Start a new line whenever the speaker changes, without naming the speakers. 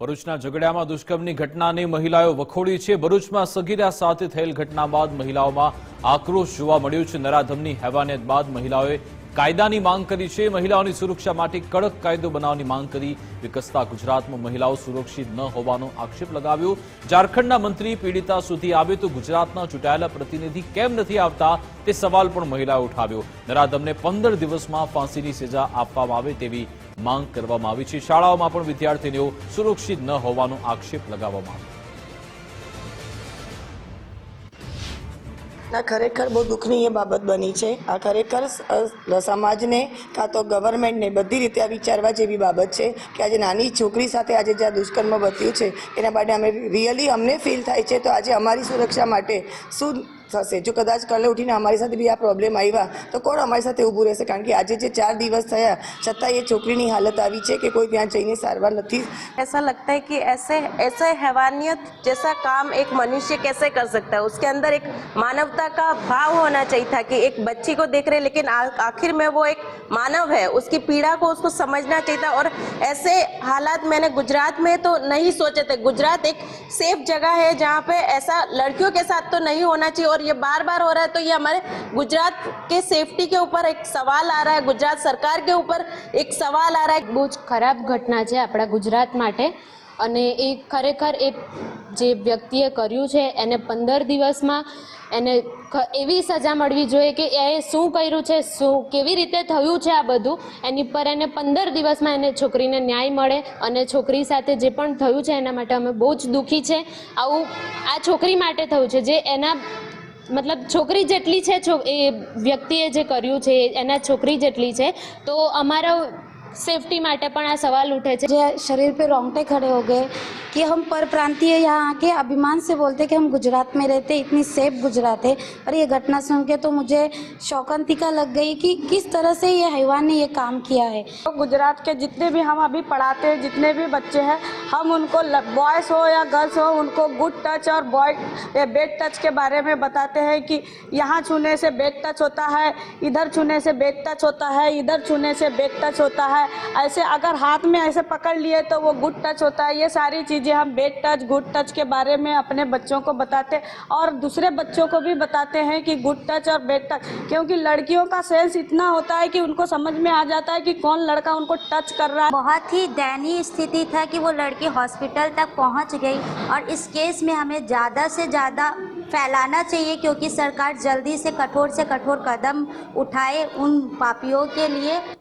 ભરૂચના ઝઘડામાં દુષ્કર્મની ઘટનાની મહિલાઓ વખોડી છે ભરૂચમાં સગીરા સાથે થયેલ ઘટના બાદ મહિલાઓમાં આક્રોશ જોવા મળ્યો છે નરાધમની હેવાનિયત બાદ મહિલાઓએ કાયદાની માંગ કરી છે મહિલાઓની સુરક્ષા માટે કડક કાયદો બનાવવાની માંગ કરી વિકસતા ગુજરાતમાં મહિલાઓ સુરક્ષિત ન હોવાનો આક્ષેપ લગાવ્યો ઝારખંડના મંત્રી પીડિતા સુધી આવે તો ગુજરાતના ચૂંટાયેલા પ્રતિનિધિ કેમ નથી આવતા તે સવાલ પણ મહિલાએ ઉઠાવ્યો નરાધમને પંદર દિવસમાં ફાંસીની સજા આપવામાં આવે તેવી માંગ કરવામાં આવી છે શાળાઓમાં પણ વિદ્યાર્થીનીઓ સુરક્ષિત ન હોવાનો આક્ષેપ લગાવવામાં આવ્યો
આ ખરેખર બહુ દુઃખની એ બાબત બની છે આ ખરેખર સમાજને કાં તો ગવર્મેન્ટને બધી રીતે આ વિચારવા જેવી બાબત છે કે આજે નાની છોકરી સાથે આજે જે આ દુષ્કર્મ બત્યું છે એના માટે અમે રિયલી અમને ફીલ થાય છે તો આજે અમારી સુરક્ષા માટે શું खासे जो कदाज करने उठी ने हमारे साथ भी यह प्रॉब्लम आईवा तो कौन हमारे साथ ये उभरे से क्योंकि आज ये जे 4 दिन થયા સત્તા એ છોકરી ની હાલત આવી છે કે કોઈ પ્યા જઈને સારવા નથી
એસા لگتا હે કે એસે એસે હેવાનિયત જેસા કામ એક મનુષ્ય કેસે કર સકતા હૈ ઉસકે અંદર એક માનવતા કા ભાવ હોના ચાહી થા કે એક બચ્ચી કો દેખ રહે લેકિન આખિર મે વો એક માનવ હે ઉસકી પીડા કો ઉસકો સમજના ચાહી થા ઓર એસે હાલત મેને ગુજરાત મે તો નહીં સોચે થે ગુજરાત એક સેફ જગ્યા હે જહા પે એસા લડકિયો કે સાથ તો નહીં હોના ચાહી और ये बार बार हो रहा है तो ये हमारे गुजरात के सेफ्टी के ऊपर एक સવાલ આ રહ્યા ગુજરાત સરકાર કે ઉપર એક સવાલ આ રહ્યા
બહુ જ ખરાબ ઘટના છે આપણા ગુજરાત માટે અને એ ખરેખર એ જે વ્યક્તિએ કર્યું છે એને પંદર દિવસમાં એને એવી સજા મળવી જોઈએ કે એ શું કર્યું છે શું કેવી રીતે થયું છે આ બધું એની પર એને પંદર દિવસમાં એને છોકરીને ન્યાય મળે અને છોકરી સાથે જે પણ થયું છે એના માટે અમે બહુ જ દુઃખી છે આવું આ છોકરી માટે થયું છે જે એના મતલબ છોકરી જેટલી છે એ વ્યક્તિએ જે કર્યું છે એના છોકરી જેટલી છે તો અમારા सेफ्टी मैटर पर आ सवाल उठे
जो शरीर पे रोंगटे खड़े हो गए कि हम पर प्रांतीय यहाँ आके अभिमान से बोलते कि हम गुजरात में रहते इतनी सेफ गुजरात है पर ये घटना सुन के तो मुझे शौकंतिका लग गई कि किस तरह से ये हैवान ने ये काम किया है
तो गुजरात के जितने भी हम अभी पढ़ाते हैं जितने भी बच्चे हैं हम उनको बॉयज़ हो या गर्ल्स हो उनको गुड टच और बॉय बेड टच के बारे में बताते हैं कि यहाँ छूने से बेड टच होता है इधर छूने से बेड टच होता है इधर छूने से बेड टच होता है है ऐसे अगर हाथ में ऐसे पकड़ लिए तो वो गुड टच होता है ये सारी चीज़ें हम बेड टच गुड टच के बारे में अपने बच्चों को बताते और दूसरे बच्चों को भी बताते हैं कि गुड टच और बेड टच क्योंकि लड़कियों का सेंस इतना होता है कि उनको समझ में आ जाता है कि कौन लड़का उनको टच कर रहा है
बहुत ही दयनीय स्थिति था कि वो लड़की हॉस्पिटल तक पहुँच गई और इस केस में हमें ज़्यादा से ज़्यादा फैलाना चाहिए क्योंकि सरकार जल्दी से कठोर से कठोर कदम उठाए उन पापियों के लिए